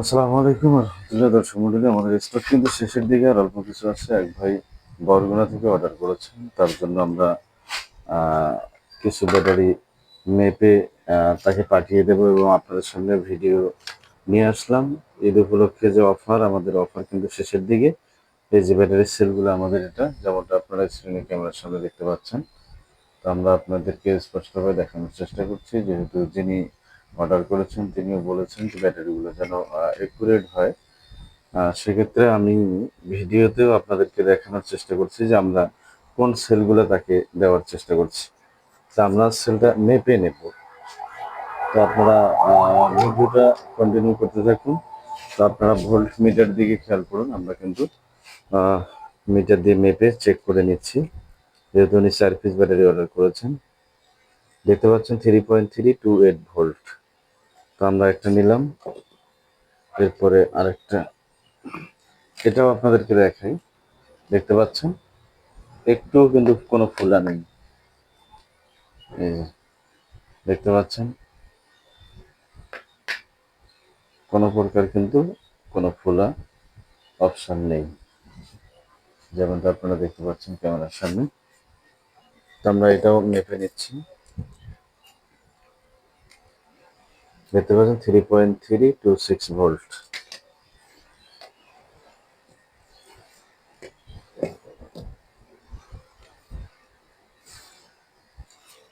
আসসালামু আলাইকুম রহমতুল্লাহ। দর্শক মন্ডলী, আমাদের স্টক কিন্তু শেষের দিকে আর অল্প কিছু আছে। এক ভাই বরগুনা থেকে অর্ডার করেছেন। তার জন্য আমরা কিছু ব্যাটারি মেপে তাকে পাঠিয়ে দেব এবং আপনাদের সামনে ভিডিও নিয়ে আসলাম। ঈদ উপলক্ষে যে অফার আমাদের অফার কিন্তু শেষের দিকে। এই যে ব্যাটারি সেলগুলো আমাদের এটা, যেমনটা আপনারা স্ক্রিনে ক্যামেরার সামনে দেখতে পাচ্ছেন। তো আমরা আপনাদেরকে স্পষ্টভাবে দেখানোর চেষ্টা করছি। যেহেতু যিনি অর্ডার করেছেন, তিনিও বলেছেন যে ব্যাটারিগুলো যেন একুরেট হয়। সেক্ষেত্রে আমি ভিডিওতেও আপনাদেরকে দেখানোর চেষ্টা করছি যে আমরা কোন সেলগুলো তাকে দেওয়ার চেষ্টা করছি। তা আমরা সেলটা মেপে নেব। তো আপনারা ভিডিওটা কন্টিনিউ করতে থাকুন। তো আপনারা ভোল্ট মিটার দিকে খেয়াল করুন, আমরা কিন্তু মিটার দিয়ে মেপে চেক করে নিচ্ছি। যেহেতু উনি চার পিস ব্যাটারি অর্ডার করেছেন। দেখতে পাচ্ছেন three point three two eight volt আমরা একটা নিলাম। এরপরে আরেকটা। এটাও আপনাদেরকে দেখাই। দেখতে পাচ্ছেন? একটুও কিন্তু কোনো ফুলা নেই। দেখতে পাচ্ছেন? কোনো প্রকার কিন্তু কোনো ফোলা অপশন নেই। যেমনটা আপনারা দেখতে পাচ্ছেন ক্যামেরার সামনে। তো আমরা এটাও মেপে নিচ্ছি। দেখতে পাচ্ছেন three point three two six volt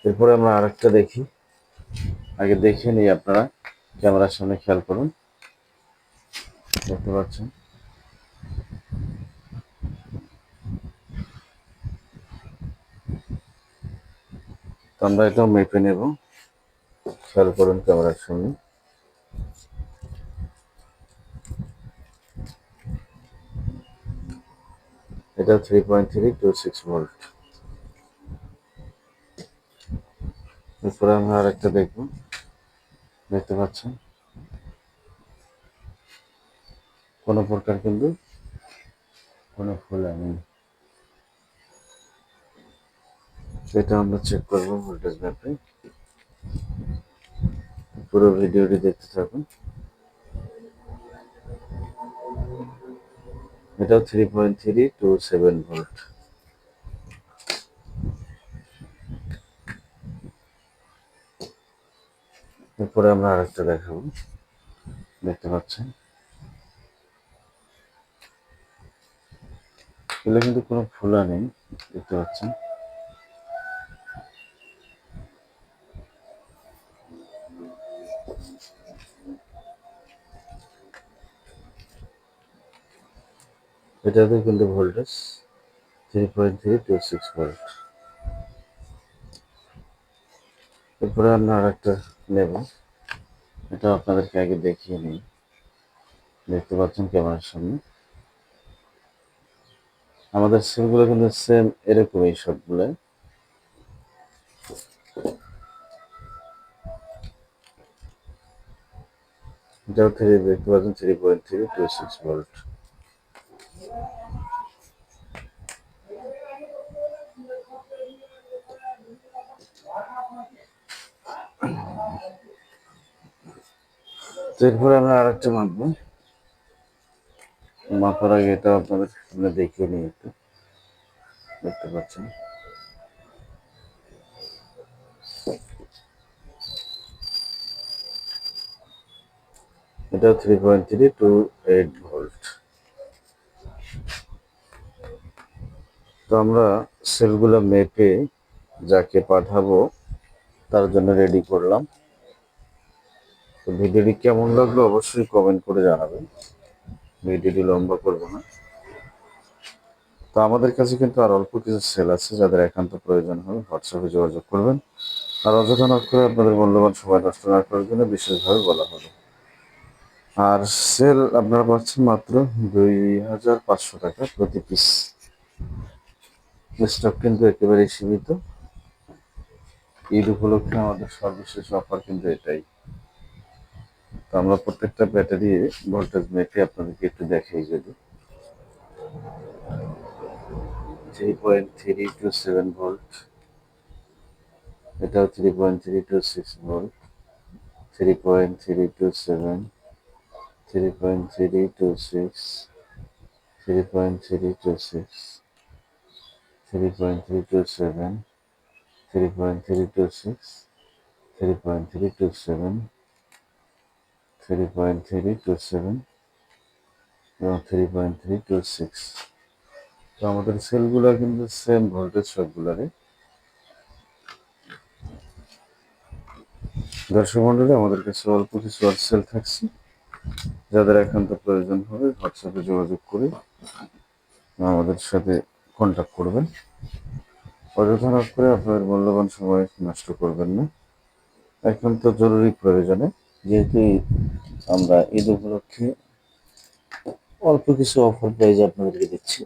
এরপরে আমরা আরেকটা দেখি। আগে দেখে নিই আপনারা, ক্যামেরার সামনে খেয়াল করুন। দেখতে পাচ্ছেন। তো আমরা এটাও মেপে নেব। খেয়াল করুন ক্যামেরার সামনে এটা three point three two six volt এরপরে আমরা আর একটা দেখব। দেখতে পাচ্ছেন? কোনো প্রকার কিন্তু কোনো ফুল নেই সেটা আমরা চেক করব ভোল্টেজ ম্যাপে পুরো ভিডিওটি দেখতে থাকুন। এটাও three point three two seven volt এরপরে আমরা আরেকটা দেখাবো। দেখতে পাচ্ছেন? এগুলো কিন্তু কোনো ফোলা নেই, দেখতে পাচ্ছেন? এটাতে কিন্তু voltage three point three two six volt এরপরে আমরা আর একটা নেব, এটা আপনাদেরকে আগে দেখিয়ে নিই। দেখতে পাচ্ছেন ক্যামেরার সামনে। আমাদের সিমগুলো কিন্তু সেম এরকমই সবগুলো এটাও থ্রি দেখতে পাচ্ছেন three point three two six volt এরপরে আমরা আরেকটা মাপবো মাপার আগে এটা আপনাদের সামনে দেখিয়ে নিই একটু। দেখতে পাচ্ছেন? এটা three point three two eight volt তো আমরা সেলগুলো মেপে যাকে পাঠাবো, তার জন্য রেডি করলাম। তো ভিডিওটি কেমন লাগল অবশ্যই কমেন্ট করে জানাবেন। ভিডিওটি লম্বা করব না। তো আমাদের কাছে কিন্তু আর অল্প কিছু সেল আছে, যাদের একান্ত প্রয়োজন হবে হোয়াটসঅ্যাপে যোগাযোগ করবেন। আর অযথা না করে আপনাদের মূল্যবান সময় নষ্ট না করার জন্য বিশেষভাবে বলা হলো। আর সেল আপনারা পাচ্ছেন মাত্র দুই হাজার পাঁচশো টাকা প্রতি পিস স্টক কিন্তু একেবারেই সীমিত। ঈদ উপলক্ষে আমাদের সর্বশেষ অফার কিন্তু এটাই। তো আমরা প্রত্যেকটা ব্যাটারি ভোল্টেজ মেপে আপনাদেরকে একটু দেখাই যদি three point three two seven volt এটাও three point three two six volt three point three two seven three point three two six three point three two six three point three two seven three point three two six three point three two seven three point three two seven এবং three point three two six তো আমাদের সেলগুলো কিন্তু same voltage সবগুলারই। দর্শক মন্ডলী, আমাদের কাছে অল্প কিছু সেল থাকছে। যাদের একান্ত প্রয়োজন হবে হোয়াটসঅ্যাপে যোগাযোগ করে আমাদের সাথে কন্ট্যাক্ট করবেন। অযথা করে আপনাদের মূল্যবান সময় নষ্ট করবেন না। একান্ত জরুরি প্রয়োজনে যেহেতু আমরা ঈদ উপলক্ষে অল্প কিছু অফার প্রাইজ আপনাদেরকে দিচ্ছি।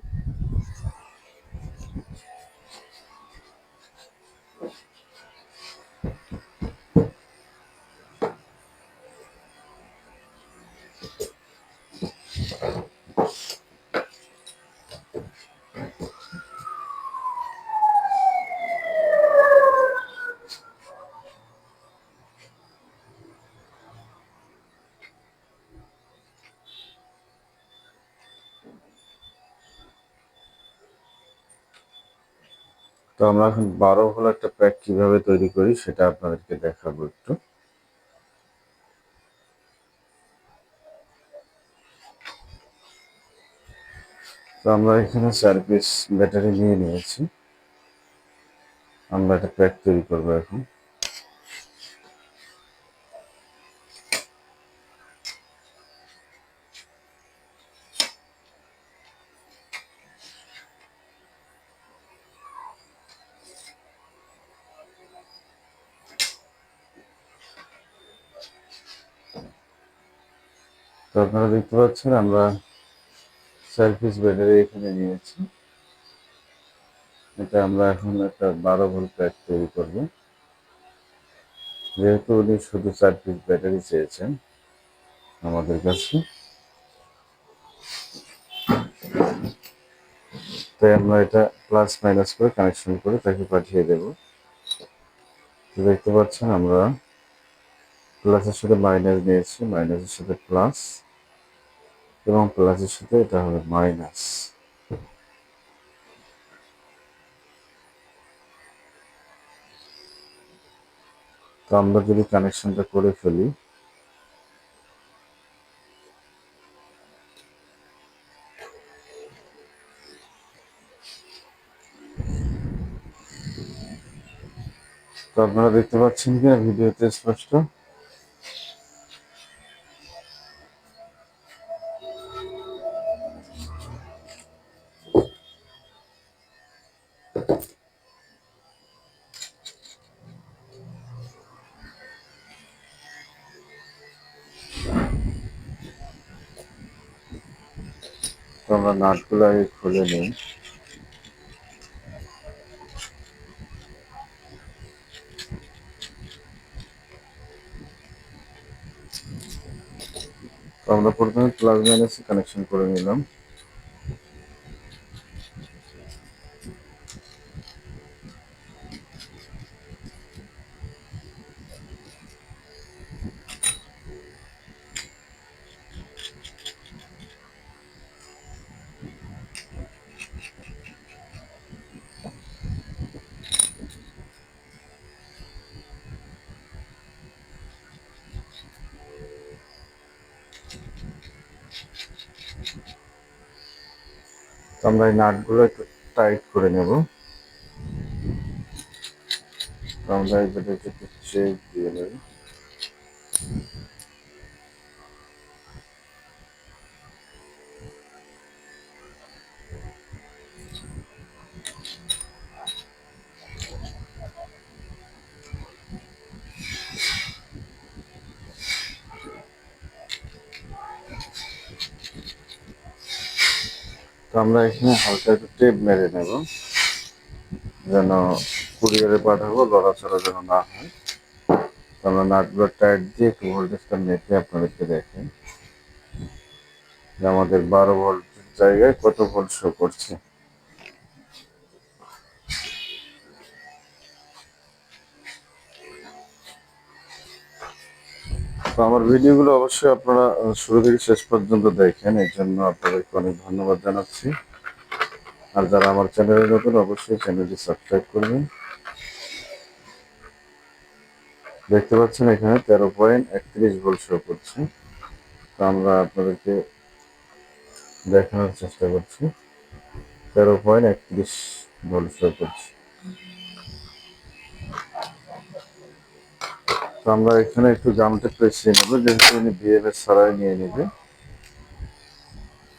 তো আমরা এখন বারো হলো একটা প্যাক কীভাবে তৈরি করি সেটা আপনাদেরকে দেখাবো একটু। তো আমরা এখানে চার ব্যাটারি নিয়ে নিয়েছি। আমরা একটা প্যাক তৈরি করব এখন। তো আপনারা দেখতে পাচ্ছেন, আমরা চার পিস ব্যাটারি এখানে নিয়েছি। এটা আমরা এখন একটা বারো ভোল্ট প্যাক তৈরি করব। যেহেতু উনি শুধু চার পিস ব্যাটারি চেয়েছেন আমাদের কাছে। তাই আমরা এটা প্লাস মাইনাস করে কানেকশন করে তাকে পাঠিয়ে দেব। দেখতে পাচ্ছেন আমরা প্লাসের সাথে মাইনাস নিয়েছি মাইনাসের সাথে প্লাস এবং প্লাসের সাথে এটা হবে মাইনাস তো আমরা যদি কানেকশনটা করে ফেলি, তো আপনারা দেখতে পাচ্ছেন কিনা ভিডিওতে স্পষ্ট? নাটগুলো আগে খুলে নিই। আমরা প্রথমে প্লাস মাইনাসে কানেকশন করে নিলাম। আমরা এই নাটগুলো একটু টাইট করে নেব। আমরা যেটা একটু চেক দিয়ে নেব। আমরা এখানে হালকা একটু টেপ মেরে নেব, যেন কুরিয়ারে পাঠাবো লড়াচড়া যেন না হয়। আমরা নাটগুলো টাইট দিয়ে একটু ভোল্টেজটা মেপে আপনাদেরকে দেখেন আমাদের বারো ভোল্টের জায়গায় কত ভোল্ট শো করছে। তো আমার ভিডিওগুলো অবশ্যই আপনারা শুরু থেকে শেষ পর্যন্ত দেখেন, এর জন্য আপনাদেরকে অনেক ধন্যবাদ জানাচ্ছি। আর যারা আমার চ্যানেলে নতুন, অবশ্যই চ্যানেলটি সাবস্ক্রাইব করবেন। দেখতে পাচ্ছেন এখানে তেরো পয়েন্ট একত্রিশ ভোল্ট শো করছে। তো আমরা আপনাদেরকে দেখানোর চেষ্টা করছি। তেরো পয়েন্ট একত্রিশ ভোল্ট শো করছে। তো আমরা এখানে একটু জামটা পেঁচিয়ে নেব যেহেতু উনি বিএলএস ছাড়াই নিয়ে নেবে,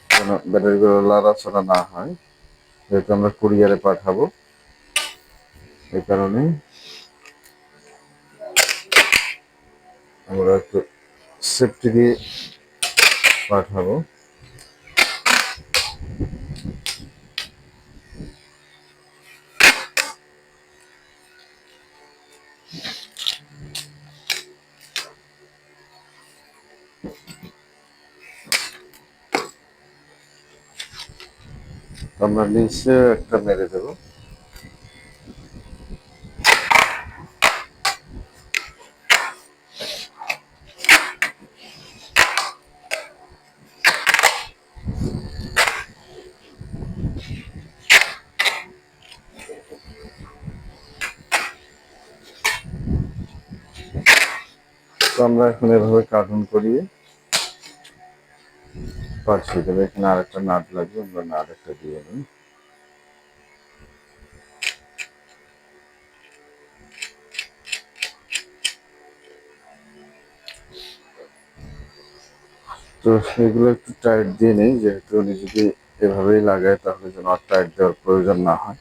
যেন ব্যাটারিগুলো লড়াচড়া না হয়। যেহেতু আমরা কুরিয়ারে পাঠাবো, এই কারণে আমরা একটু সেফটি দিয়ে পাঠাবো। আমরা নিচে একটা মেরে দেবো। তো আমরা এখন এভাবে কার্টুন করিয়ে পাঠিয়ে দেবো এখানে আরেকটা নাট লাগবে আমরা নাট একটা দিয়ে নিই তো এগুলো একটু টাইট দিয়ে নেই, যেহেতু উনি যদি এভাবেই লাগায় তাহলে যেন আর টাইট দেওয়ার প্রয়োজন না হয়।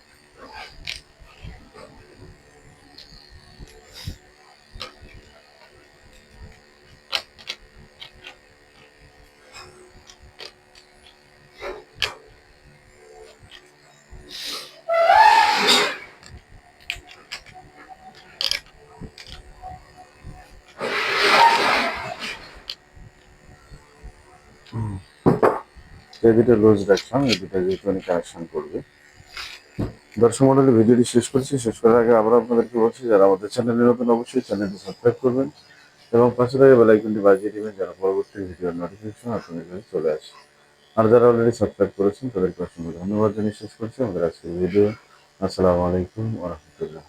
এই দুটো লুজ রাখলাম এই দুটো যেহেতু কানেকশন করবে। দর্শক মন্ডলী, ভিডিওটি শেষ করছি। শেষ করার আগে আবার আপনাদেরকে বলছি, যারা আমাদের চ্যানেলে নতুন, অবশ্যই চ্যানেলটি সাবস্ক্রাইব করবেন এবং পাশে থেকে বেলাইকনটি বাজিয়ে দিবেন যারা পরবর্তী ভিডিওর নোটিফিকেশন আপনাদের কাছে চলে আসে। আর যারা অলরেডি সাবস্ক্রাইব করেছেন, তাদেরকে অসংখ্য ধন্যবাদ জানিয়ে শেষ করছি। আমাদের আজকের ভিডিও আসসালামু আলাইকুম ওরহমতুল্লাহ